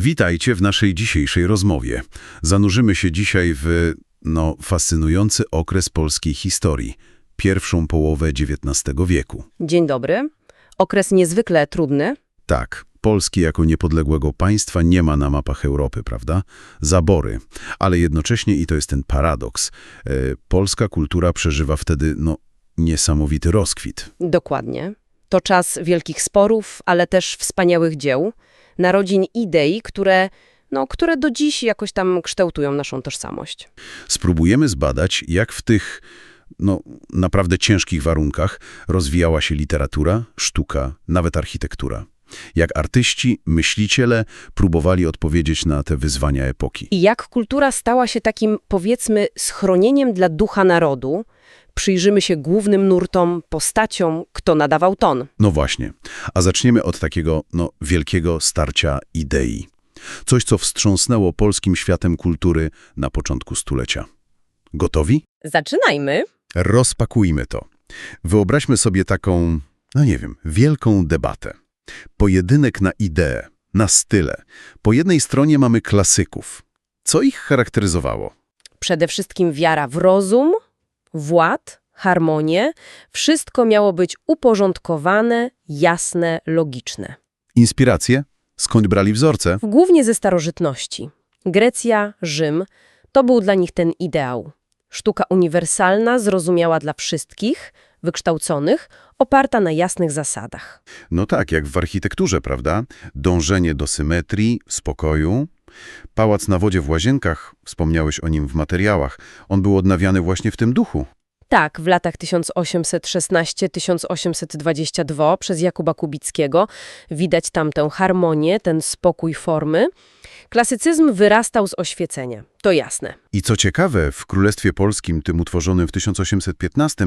Witajcie w naszej dzisiejszej rozmowie. Zanurzymy się dzisiaj w, no, fascynujący okres polskiej historii, pierwszą połowę XIX wieku. Dzień dobry. Okres niezwykle trudny. Tak, Polski jako niepodległego państwa nie ma na mapach Europy, prawda? Zabory. Ale jednocześnie, i to jest ten paradoks, e, polska kultura przeżywa wtedy, no, niesamowity rozkwit. Dokładnie. To czas wielkich sporów, ale też wspaniałych dzieł, narodzin idei, które, no, które do dziś jakoś tam kształtują naszą tożsamość. Spróbujemy zbadać, jak w tych, no, naprawdę ciężkich warunkach rozwijała się literatura, sztuka, nawet architektura. Jak artyści, myśliciele próbowali odpowiedzieć na te wyzwania epoki. I jak kultura stała się takim, powiedzmy, schronieniem dla ducha narodu, przyjrzymy się głównym nurtom, postaciom, kto nadawał ton. No właśnie, a zaczniemy od takiego, no, wielkiego starcia idei. Coś, co wstrząsnęło polskim światem kultury na początku stulecia. Gotowi? Zaczynajmy. Rozpakujmy to. Wyobraźmy sobie taką, no nie wiem, wielką debatę. Pojedynek na ideę, na style. Po jednej stronie mamy klasyków. Co ich charakteryzowało? Przede wszystkim wiara w rozum, wład, harmonię. Wszystko miało być uporządkowane, jasne, logiczne. Inspiracje? Skąd brali wzorce? Głównie ze starożytności. Grecja, Rzym to był dla nich ten ideał. Sztuka uniwersalna, zrozumiała dla wszystkich, wykształconych, oparta na jasnych zasadach. No tak, jak w architekturze, prawda? Dążenie do symetrii, spokoju. Pałac na wodzie w Łazienkach, wspomniałeś o nim w materiałach, on był odnawiany właśnie w tym duchu. Tak, w latach 1816-1822 przez Jakuba Kubickiego widać tam tę harmonię, ten spokój formy. Klasycyzm wyrastał z oświecenia, to jasne. I co ciekawe, w Królestwie Polskim, tym utworzonym w 1815,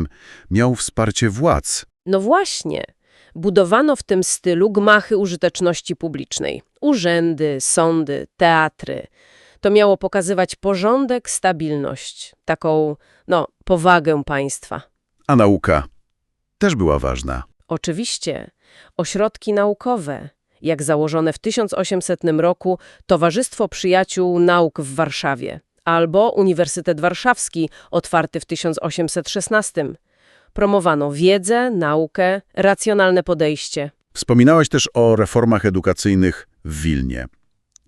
miał wsparcie władz. No właśnie, budowano w tym stylu gmachy użyteczności publicznej. Urzędy, sądy, teatry. To miało pokazywać porządek, stabilność, taką, no, powagę państwa. A nauka też była ważna. Oczywiście, ośrodki naukowe, jak założone w 1800 roku Towarzystwo Przyjaciół Nauk w Warszawie albo Uniwersytet Warszawski, otwarty w 1816. Promowano wiedzę, naukę, racjonalne podejście. Wspominałaś też o reformach edukacyjnych w Wilnie.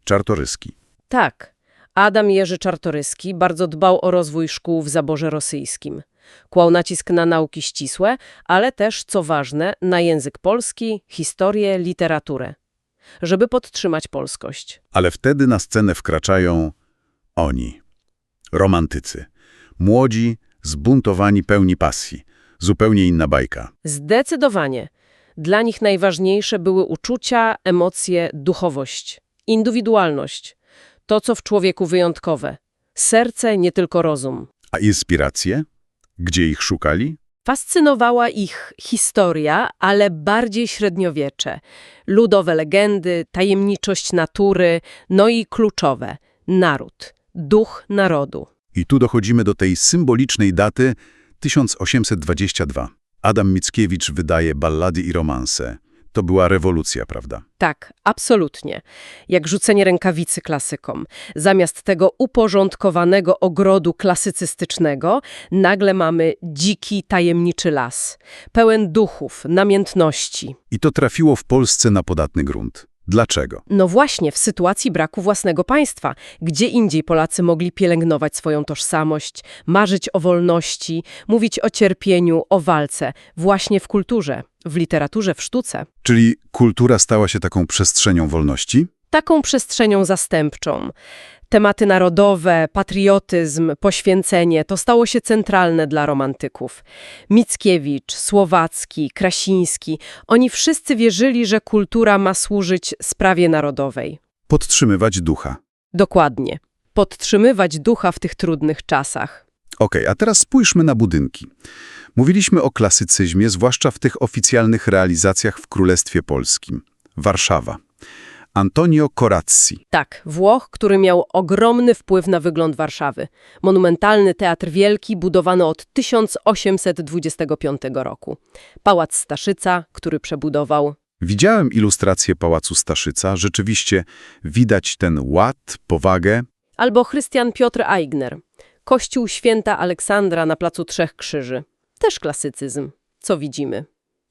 Czartoryski. Tak, Adam Jerzy Czartoryski bardzo dbał o rozwój szkół w zaborze rosyjskim. Kłał nacisk na nauki ścisłe, ale też, co ważne, na język polski, historię, literaturę, żeby podtrzymać polskość. Ale wtedy na scenę wkraczają oni. Romantycy. Młodzi, zbuntowani, pełni pasji. Zupełnie inna bajka. Zdecydowanie. Dla nich najważniejsze były uczucia, emocje, duchowość, indywidualność. To, co w człowieku wyjątkowe. Serce, nie tylko rozum. A inspiracje? Gdzie ich szukali? Fascynowała ich historia, ale bardziej średniowiecze. Ludowe legendy, tajemniczość natury, no i kluczowe – naród, duch narodu. I tu dochodzimy do tej symbolicznej daty 1822. Adam Mickiewicz wydaje ballady i romanse. To była rewolucja, prawda? Tak, absolutnie. Jak rzucenie rękawicy klasykom. Zamiast tego uporządkowanego ogrodu klasycystycznego, nagle mamy dziki, tajemniczy las. Pełen duchów, namiętności. I to trafiło w Polsce na podatny grunt. Dlaczego? No właśnie, w sytuacji braku własnego państwa, gdzie indziej Polacy mogli pielęgnować swoją tożsamość, marzyć o wolności, mówić o cierpieniu, o walce, właśnie w kulturze, w literaturze, w sztuce. Czyli kultura stała się taką przestrzenią wolności? Taką przestrzenią zastępczą. Tematy narodowe, patriotyzm, poświęcenie to stało się centralne dla romantyków. Mickiewicz, Słowacki, Krasiński, oni wszyscy wierzyli, że kultura ma służyć sprawie narodowej. Podtrzymywać ducha. Dokładnie. Podtrzymywać ducha w tych trudnych czasach. Okej, a teraz spójrzmy na budynki. Mówiliśmy o klasycyzmie, zwłaszcza w tych oficjalnych realizacjach w Królestwie Polskim. Warszawa. Antonio Corazzi. Tak, Włoch, który miał ogromny wpływ na wygląd Warszawy. Monumentalny Teatr Wielki, budowany od 1825 roku. Pałac Staszyca, który przebudował. Widziałem ilustrację Pałacu Staszyca. Rzeczywiście widać ten ład, powagę. Albo Chrystian Piotr Aigner. Kościół święta Aleksandra na Placu Trzech Krzyży. Też klasycyzm. Co widzimy?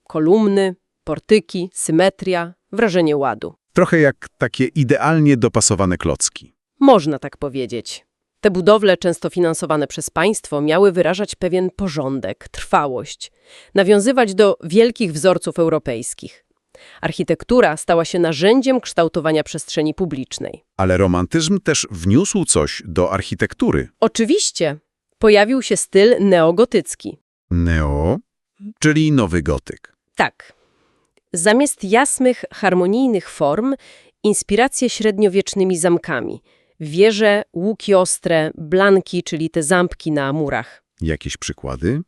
Kolumny, portyki, symetria, wrażenie ładu. Trochę jak takie idealnie dopasowane klocki. Można tak powiedzieć. Te budowle, często finansowane przez państwo, miały wyrażać pewien porządek, trwałość, nawiązywać do wielkich wzorców europejskich. Architektura stała się narzędziem kształtowania przestrzeni publicznej. Ale romantyzm też wniósł coś do architektury. Oczywiście pojawił się styl neogotycki. Neo, czyli nowy gotyk. Tak. Zamiast jasnych, harmonijnych form, inspiracje średniowiecznymi zamkami. Wieże, łuki ostre, blanki, czyli te zampki na murach. Jakieś przykłady?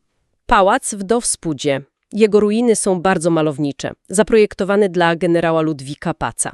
Pałac w Dowspudzie. Jego ruiny są bardzo malownicze, zaprojektowany dla generała Ludwika Paca.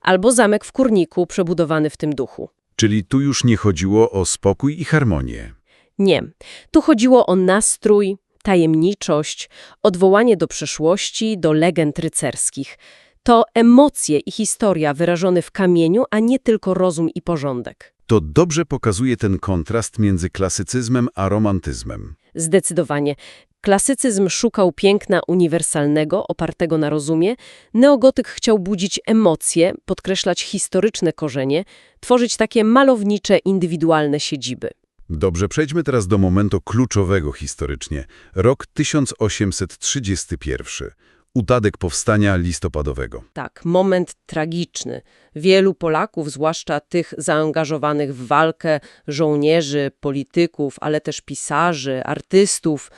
Albo zamek w Kurniku, przebudowany w tym duchu. Czyli tu już nie chodziło o spokój i harmonię. Nie. Tu chodziło o nastrój, tajemniczość, odwołanie do przeszłości, do legend rycerskich. To emocje i historia wyrażone w kamieniu, a nie tylko rozum i porządek. To dobrze pokazuje ten kontrast między klasycyzmem a romantyzmem. Zdecydowanie. Klasycyzm szukał piękna uniwersalnego, opartego na rozumie. Neogotyk chciał budzić emocje, podkreślać historyczne korzenie, tworzyć takie malownicze, indywidualne siedziby. Dobrze, przejdźmy teraz do momentu kluczowego historycznie. Rok 1831. Upadek powstania listopadowego. Tak, moment tragiczny. Wielu Polaków, zwłaszcza tych zaangażowanych w walkę, żołnierzy, polityków, ale też pisarzy, artystów,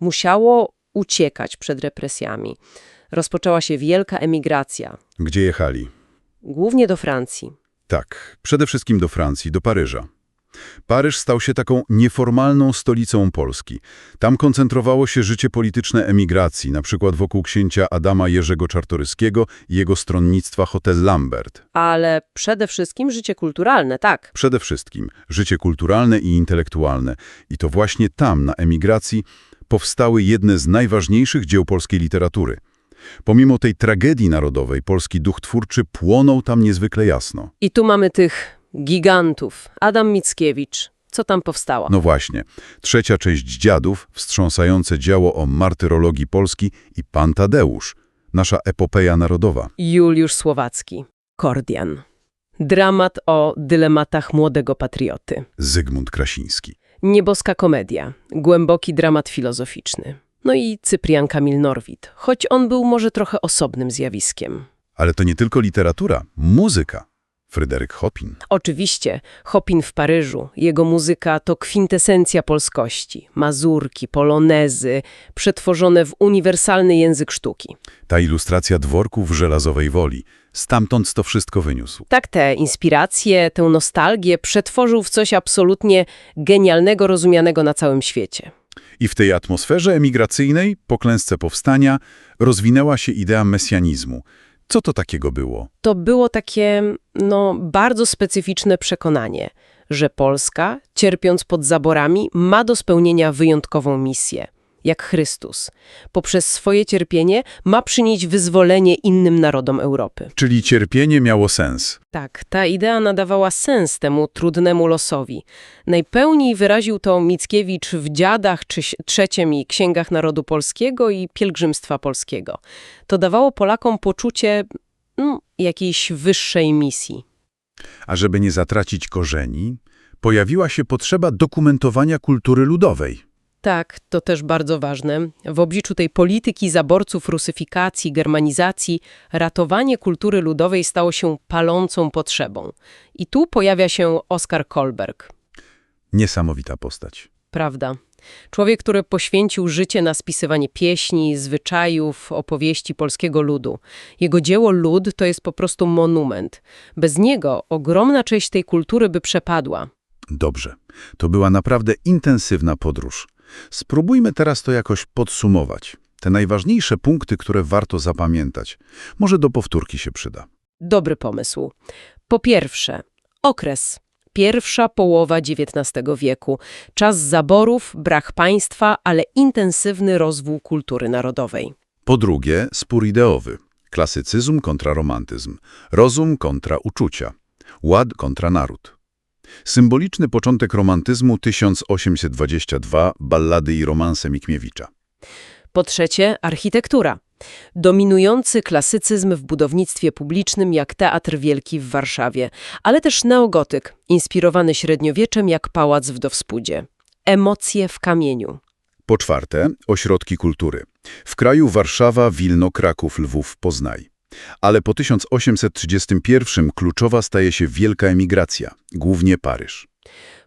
musiało uciekać przed represjami. Rozpoczęła się wielka emigracja, Gdzie jechali? głównie do Francji. Tak, przede wszystkim do Francji, do Paryża. Paryż stał się taką nieformalną stolicą Polski. Tam koncentrowało się życie polityczne emigracji, na przykład wokół księcia Adama Jerzego Czartoryskiego i jego stronnictwa Hotel Lambert. Ale przede wszystkim życie kulturalne, tak. Przede wszystkim życie kulturalne i intelektualne. I to właśnie tam, na emigracji, powstały jedne z najważniejszych dzieł polskiej literatury. Pomimo tej tragedii narodowej, polski duch twórczy płonął tam niezwykle jasno. I tu mamy tych gigantów. Adam Mickiewicz. Co tam powstało? No właśnie, trzecia część Dziadów, wstrząsające dzieło o martyrologii Polski i Pan Tadeusz, nasza epopeja narodowa. Juliusz Słowacki. Kordian. Dramat o dylematach młodego patrioty. Zygmunt Krasiński. Nieboska komedia. Głęboki dramat filozoficzny. No i Cyprian Kamil Norwid, choć on był może trochę osobnym zjawiskiem. Ale to nie tylko literatura, muzyka. Fryderyk Chopin. Oczywiście, Chopin w Paryżu, jego muzyka to kwintesencja polskości. Mazurki, polonezy, przetworzone w uniwersalny język sztuki. Ta ilustracja dworków żelazowej woli. Stamtąd to wszystko wyniósł. Tak te inspiracje, tę nostalgię przetworzył w coś absolutnie genialnego, rozumianego na całym świecie. I w tej atmosferze emigracyjnej, po klęsce powstania, rozwinęła się idea mesjanizmu. Co to takiego było? To było takie, no, bardzo specyficzne przekonanie, że Polska, cierpiąc pod zaborami, ma do spełnienia wyjątkową misję, jak Chrystus. Poprzez swoje cierpienie ma przynieść wyzwolenie innym narodom Europy. Czyli cierpienie miało sens. Tak, ta idea nadawała sens temu trudnemu losowi. Najpełniej wyraził to Mickiewicz w Dziadach czy Trzeciem i Księgach Narodu Polskiego i Pielgrzymstwa Polskiego. To dawało Polakom poczucie mm, jakiejś wyższej misji. A żeby nie zatracić korzeni, pojawiła się potrzeba dokumentowania kultury ludowej. Tak, to też bardzo ważne. W obliczu tej polityki zaborców, rusyfikacji, germanizacji, ratowanie kultury ludowej stało się palącą potrzebą. I tu pojawia się Oskar Kolberg. Niesamowita postać. Prawda. Człowiek, który poświęcił życie na spisywanie pieśni, zwyczajów, opowieści polskiego ludu. Jego dzieło Lud to jest po prostu monument. Bez niego ogromna część tej kultury by przepadła. Dobrze. To była naprawdę intensywna podróż. Spróbujmy teraz to jakoś podsumować. Te najważniejsze punkty, które warto zapamiętać. Może do powtórki się przyda. Dobry pomysł. Po pierwsze, okres. Pierwsza połowa XIX wieku. Czas zaborów, brak państwa, ale intensywny rozwój kultury narodowej. Po drugie, spór ideowy. Klasycyzm kontra romantyzm, rozum kontra uczucia, ład kontra naród. Symboliczny początek romantyzmu 1822, ballady i romanse Mikmiewicza. Po trzecie, architektura. Dominujący klasycyzm w budownictwie publicznym jak Teatr Wielki w Warszawie, ale też neogotyk, inspirowany średniowieczem jak Pałac w Dowspudzie. Emocje w kamieniu. Po czwarte, ośrodki kultury. W kraju Warszawa, Wilno, Kraków, Lwów, Poznaj. Ale po 1831 kluczowa staje się wielka emigracja, głównie Paryż.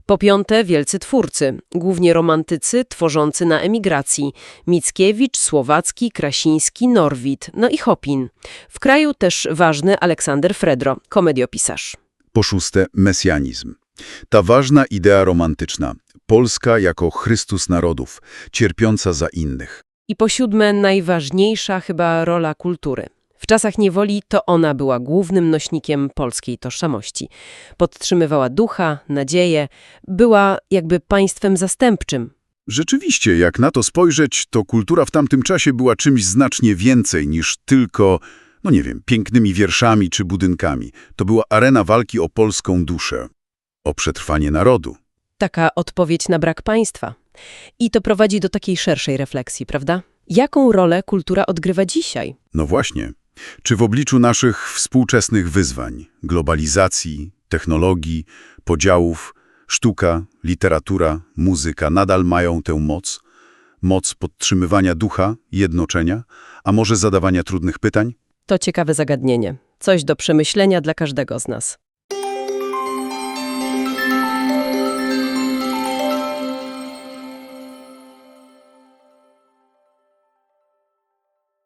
Po piąte, wielcy twórcy, głównie romantycy tworzący na emigracji. Mickiewicz, Słowacki, Krasiński, Norwid, no i Chopin. W kraju też ważny Aleksander Fredro, komediopisarz. Po szóste, mesjanizm. Ta ważna idea romantyczna, Polska jako Chrystus narodów, cierpiąca za innych. I po siódme, najważniejsza chyba rola kultury. W czasach niewoli to ona była głównym nośnikiem polskiej tożsamości. Podtrzymywała ducha, nadzieję, była jakby państwem zastępczym. Rzeczywiście, jak na to spojrzeć, to kultura w tamtym czasie była czymś znacznie więcej niż tylko, no nie wiem, pięknymi wierszami czy budynkami. To była arena walki o polską duszę, o przetrwanie narodu. Taka odpowiedź na brak państwa. I to prowadzi do takiej szerszej refleksji, prawda? Jaką rolę kultura odgrywa dzisiaj? No właśnie. Czy w obliczu naszych współczesnych wyzwań, globalizacji, technologii, podziałów, sztuka, literatura, muzyka nadal mają tę moc? Moc podtrzymywania ducha, jednoczenia, a może zadawania trudnych pytań? To ciekawe zagadnienie. Coś do przemyślenia dla każdego z nas.